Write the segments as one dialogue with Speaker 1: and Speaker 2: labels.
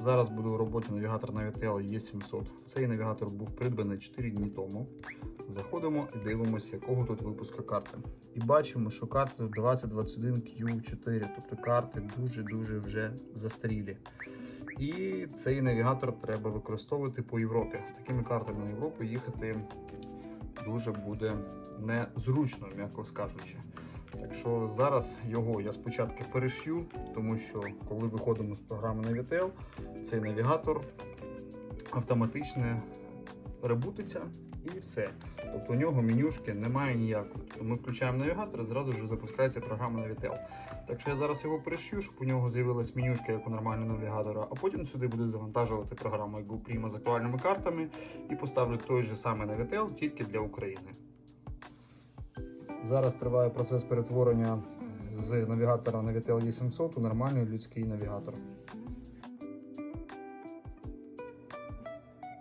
Speaker 1: Зараз буду в роботі навігатор Navitel E700. Цей навігатор був придбаний 4 дні тому. Заходимо і дивимося, якого тут випуску карти. І бачимо, що карти 2021Q4, тобто карти дуже-дуже вже застарілі. І цей навігатор треба використовувати по Європі. З такими картами на Європу їхати дуже буде незручно, м'яко скажучи. Так що зараз його я спочатку перешью, тому що коли виходимо з програми Navitel, цей навігатор автоматично ребутиться і все. Тобто у нього менюшки немає ніякої. Тобто ми включаємо навігатор і зразу ж запускається програма Navitel. Так що я зараз його перешью, щоб у нього з'явилась менюшка, як у нормального навігатора, а потім сюди буду завантажувати програму GoPrima з актуальними картами і поставлю той же самий Navitel тільки для України. Зараз триває процес перетворення з навігатора Navitel E700 у нормальний людський навігатор.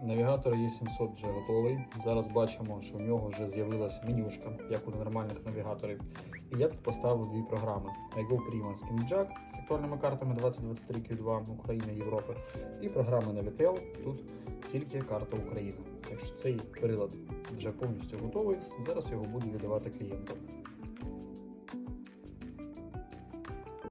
Speaker 1: Навігатор E700 вже готовий. Зараз бачимо, що в нього вже з'явилася менюшка, як у нормальних навігаторів. І я тут поставив дві програми: iGo Prima Skin Jack з актуальними картами 2023 Q2 України Європи. І програма Navitel. Тут тільки карта України. Так що цей прилад вже повністю готовий. Зараз його буду віддавати клієнтам.